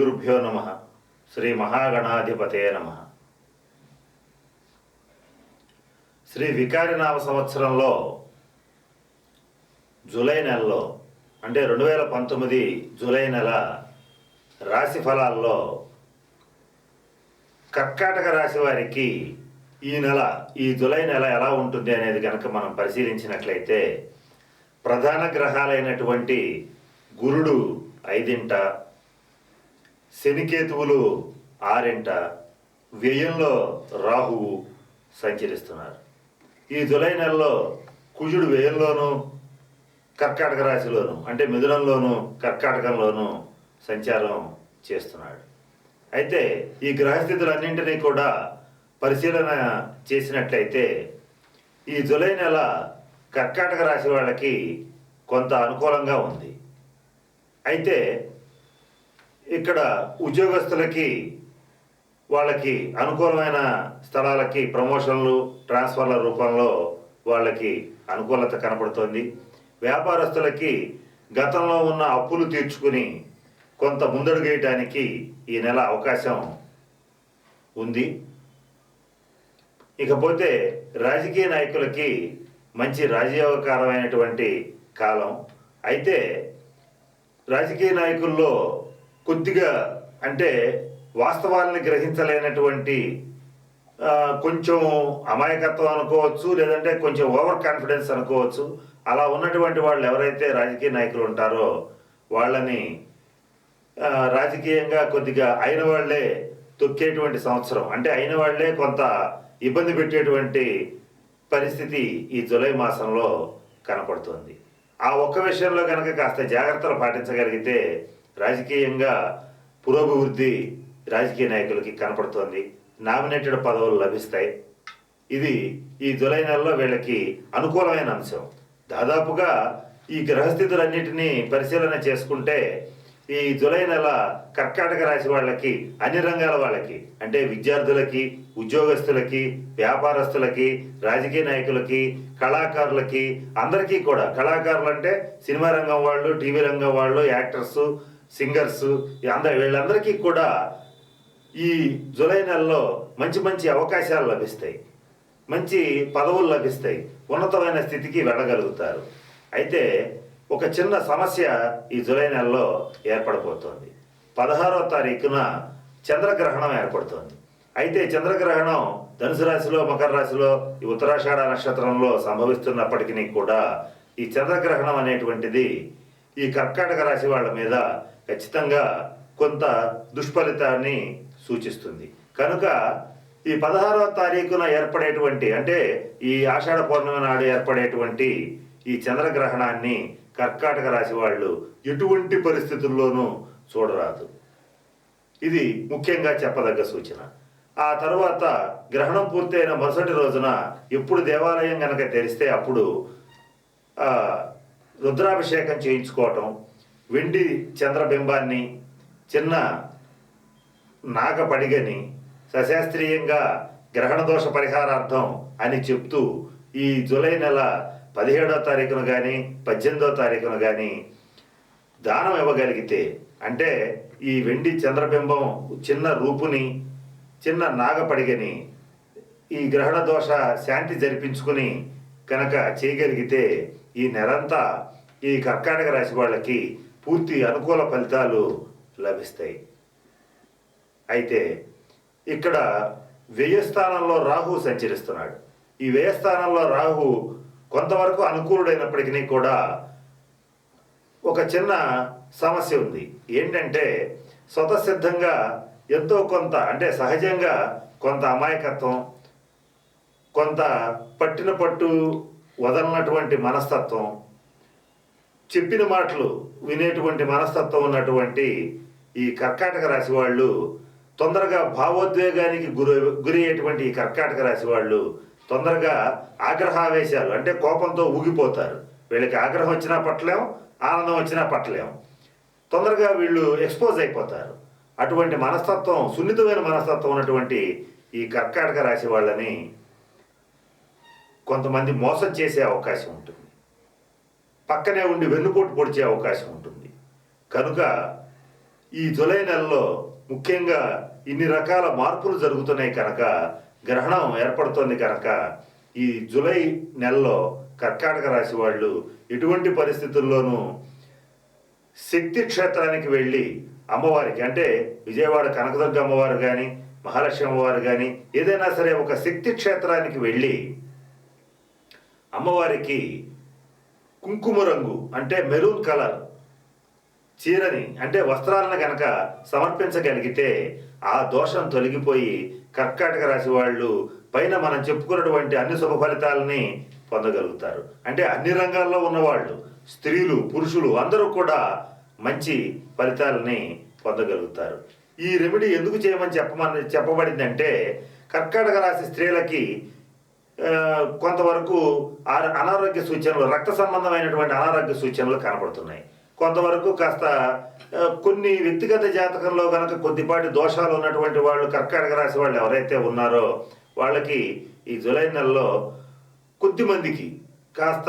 గురుభ్యో నమ. శ్రీ మహాగణాధిపతే నమ. శ్రీ వికారినామ సంవత్సరంలో జూలై నెలలో అంటే రెండు వేల పంతొమ్మిది జూలై నెల రాశి ఫలాల్లో కర్కాటక రాశి వారికి ఈ నెల ఈ జూలై నెల ఎలా ఉంటుంది అనేది కనుక మనం పరిశీలించినట్లయితే ప్రధాన గ్రహాలైనటువంటి గురుడు ఐదింట శనికేతువులు ఆరింట వ్యయంలో రాహువు సంచరిస్తున్నారు. ఈ జులై నెలలో కుజుడు వ్యయంలోను కర్కాటక రాశిలోను అంటే మిథునంలోను కర్కాటకంలోను సంచారం చేస్తున్నాడు. అయితే ఈ గ్రహస్థితులన్నింటినీ కూడా పరిశీలన చేసినట్లయితే ఈ జులై నెల కర్కాటక రాశి వాళ్ళకి కొంత అనుకూలంగా ఉంది. అయితే ఇక్కడ ఉద్యోగస్తులకి వాళ్ళకి అనుకూలమైన స్థలాలకి ప్రమోషన్లు ట్రాన్స్ఫర్ల రూపంలో వాళ్ళకి అనుకూలత కనపడుతోంది వ్యాపారస్తులకి గతంలో ఉన్న అప్పులు తీర్చుకుని కొంత ముందడుగేయటానికి ఈ నెల అవకాశం ఉంది. ఇకపోతే రాజకీయ నాయకులకి మంచి రాజయోగకరమైనటువంటి కాలం. అయితే రాజకీయ నాయకుల్లో కొద్దిగా అంటే వాస్తవాలను గ్రహించలేనటువంటి కొంచెం అమాయకత్వం అనుకోవచ్చు లేదంటే కొంచెం ఓవర్ కాన్ఫిడెన్స్ అనుకోవచ్చు. అలా ఉన్నటువంటి వాళ్ళు ఎవరైతే రాజకీయ నాయకులు ఉంటారో వాళ్ళని రాజకీయంగా కొద్దిగా అయిన వాళ్ళే తొక్కేటువంటి సంవత్సరం. అంటే అయిన వాళ్ళే కొంత ఇబ్బంది పెట్టేటువంటి పరిస్థితి ఈ జులై మాసంలో కనపడుతుంది. ఆ ఒక్క విషయంలో కనుక కాస్త జాగ్రత్తలు పాటించగలిగితే రాజకీయంగా పురోభివృద్ధి రాజకీయ నాయకులకి కనపడుతోంది. నామినేటెడ్ పదవులు లభిస్తాయి. ఇది ఈ జులై నెలలో వీళ్ళకి అనుకూలమైన అంశం. దాదాపుగా ఈ గ్రహస్థితులన్నిటినీ పరిశీలన చేసుకుంటే ఈ జులై నెల కర్కాటక రాశి వాళ్ళకి అన్ని రంగాల వాళ్ళకి అంటే విద్యార్థులకి ఉద్యోగస్తులకి వ్యాపారస్తులకి రాజకీయ నాయకులకి కళాకారులకి అందరికీ కూడా. కళాకారులు అంటే సినిమా రంగం వాళ్ళు టీవీ రంగం వాళ్ళు యాక్టర్స్ సింగర్స్ అందరు వీళ్ళందరికీ కూడా ఈ జూలై నెలలో మంచి మంచి అవకాశాలు లభిస్తాయి. మంచి పదవులు లభిస్తాయి. ఉన్నతమైన స్థితికి వెళ్ళగలుగుతారు. అయితే ఒక చిన్న సమస్య ఈ జూలై నెలలో ఏర్పడబోతోంది. పదహారవ తారీఖున చంద్రగ్రహణం ఏర్పడుతోంది. అయితే చంద్రగ్రహణం ధనుసు రాశిలో మకర రాశిలో ఈ ఉత్తరాషాఢ నక్షత్రంలో సంభవిస్తున్నప్పటికీ కూడా ఈ చంద్రగ్రహణం అనేటువంటిది ఈ కర్కాటక రాశి వాళ్ళ మీద ఖచ్చితంగా కొంత దుష్ఫలితాన్ని సూచిస్తుంది. కనుక ఈ పదహారవ తారీఖున ఏర్పడేటువంటి అంటే ఈ ఆషాఢ పౌర్ణమి నాడు ఏర్పడేటువంటి ఈ చంద్రగ్రహణాన్ని కర్కాటక రాశి వాళ్ళు ఎటువంటి పరిస్థితుల్లోనూ చూడరాదు. ఇది ముఖ్యంగా చెప్పదగ్గ సూచన. ఆ తర్వాత గ్రహణం పూర్తయిన మరుసటి రోజున ఎప్పుడు దేవాలయం కనుక తెరిస్తే అప్పుడు రుద్రాభిషేకం చేయించుకోవటం వెండి చంద్రబింబాన్ని చిన్న నాగపడిగని సశాస్త్రీయంగా గ్రహణ దోష పరిహారార్థం అని చెప్తూ ఈ జూలై నెల పదిహేడో తారీఖున కానీ పద్దెనిమిదో తారీఖున కానీ దానం ఇవ్వగలిగితే అంటే ఈ వెండి చంద్రబింబం చిన్న రూపుని చిన్న నాగపడిగని ఈ గ్రహణ దోష శాంతి జరిపించుకుని కనుక చేయగలిగితే ఈ నెలంతా ఈ కర్కాటక రాశి వాళ్ళకి పూర్తి అనుకూల ఫలితాలు లభిస్తాయి. అయితే ఇక్కడ వ్యయస్థానంలో రాహు సంచరిస్తున్నాడు. ఈ వ్యయస్థానంలో రాహు కొంతవరకు అనుకూలుడైనప్పటికీ కూడా ఒక చిన్న సమస్య ఉంది. ఏంటంటే స్వతసిద్ధంగా ఎంతో కొంత అంటే సహజంగా కొంత అమాయకత్వం కొంత పట్టిన పట్టు వదలనటువంటి మనస్తత్వం చెప్పిన మాటలు వినేటువంటి మనస్తత్వం ఉన్నటువంటి ఈ కర్కాటక రాశి వాళ్ళు తొందరగా భావోద్వేగానికి గురి గురయ్యేటువంటి ఈ కర్కాటక రాశి వాళ్ళు తొందరగా ఆగ్రహావేశాలు అంటే కోపంతో ఊగిపోతారు. వీళ్ళకి ఆగ్రహం వచ్చినా పట్టలేం ఆనందం వచ్చినా పట్టలేం. తొందరగా వీళ్ళు ఎక్స్పోజ్ అయిపోతారు. అటువంటి మనస్తత్వం సున్నితమైన మనస్తత్వం ఉన్నటువంటి ఈ కర్కాటక రాశి వాళ్ళని కొంతమంది మోసం చేసే అవకాశం ఉంటుంది. పక్కనే ఉండి వెన్నుపోటు పొడిచే అవకాశం ఉంటుంది. కనుక ఈ జులై నెలలో ముఖ్యంగా ఇన్ని రకాల మార్పులు జరుగుతున్నాయి కనుక గ్రహణం ఏర్పడుతోంది కనుక ఈ జూలై నెలలో కర్కాటక రాశి వాళ్ళు ఎటువంటి పరిస్థితుల్లోనూ శక్తి క్షేత్రానికి వెళ్ళి అమ్మవారికి అంటే విజయవాడ కనకదుర్గ అమ్మవారు కానీ మహాలక్ష్మి అమ్మవారు కానీ ఏదైనా సరే ఒక శక్తి క్షేత్రానికి వెళ్ళి అమ్మవారికి కుంకుమ రంగు అంటే మెరూన్ కలర్. చీరని అంటే వస్త్రాలను కనుక సమర్పించగలిగితే ఆ దోషం తొలగిపోయి కర్కాటక రాశి వాళ్ళు పైన మనం చెప్పుకున్నటువంటి అన్ని శుభ ఫలితాలని పొందగలుగుతారు. అంటే అన్ని రంగాల్లో ఉన్నవాళ్ళు స్త్రీలు పురుషులు అందరూ కూడా మంచి ఫలితాలని పొందగలుగుతారు. ఈ రెమెడీ ఎందుకు చేయమని చెప్పమని చెప్పబడిందంటే కర్కాటక రాశి స్త్రీలకి కొంతవరకు అనారోగ్య సూచనలు రక్త సంబంధమైనటువంటి అనారోగ్య సూచనలు కనపడుతున్నాయి కొంతవరకు కాస్త కొన్ని వ్యక్తిగత జాతకంలో కనుక కొద్దిపాటి దోషాలు ఉన్నటువంటి వాళ్ళు కర్కాటక రాశి వాళ్ళు ఎవరైతే ఉన్నారో వాళ్ళకి ఈ జూలై నెలలో కొద్ది మందికి కాస్త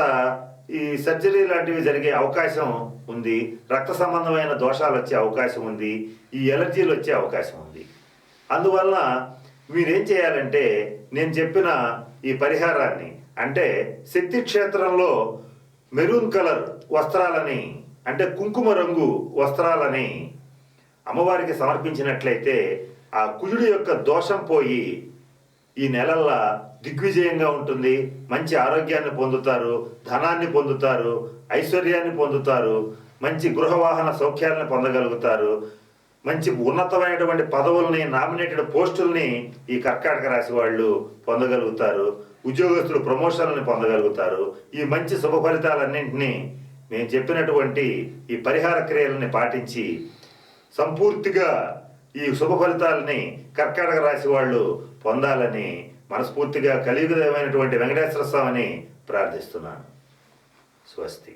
ఈ సర్జరీ లాంటివి జరిగే అవకాశం ఉంది. రక్త సంబంధమైన దోషాలు వచ్చే అవకాశం ఉంది. ఈ ఎలర్జీలు వచ్చే అవకాశం ఉంది. అందువలన మీరేం చేయాలంటే నేను చెప్పిన ఈ పరిహారాన్ని. అంటే శక్తి క్షేత్రంలో మెరూన్ కలర్ వస్త్రాలని అంటే కుంకుమ రంగు వస్త్రాలని అమ్మవారికి సమర్పించినట్లయితే ఆ కుజుడి యొక్క దోషం పోయి ఈ నెలల్లో దిగ్విజయంగా ఉంటుంది. మంచి ఆరోగ్యాన్ని పొందుతారు ధనాన్ని పొందుతారు ఐశ్వర్యాన్ని పొందుతారు మంచి గృహవాహన సౌఖ్యాలను పొందగలుగుతారు. మంచి ఉన్నతమైనటువంటి పదవుల్ని నామినేటెడ్ పోస్టుల్ని ఈ కర్కాటక రాశి వాళ్ళు పొందగలుగుతారు. ఉద్యోగస్తులు ప్రమోషన్లని పొందగలుగుతారు. ఈ మంచి శుభ ఫలితాలన్నింటినీ మేము చెప్పినటువంటి ఈ పరిహార క్రియలని పాటించి సంపూర్తిగా ఈ శుభ ఫలితాలని కర్కాటక రాశి వాళ్ళు పొందాలని మనస్ఫూర్తిగా కలియుగదమైనటువంటి వెంకటేశ్వర స్వామిని ప్రార్థిస్తున్నాను. స్వస్తి.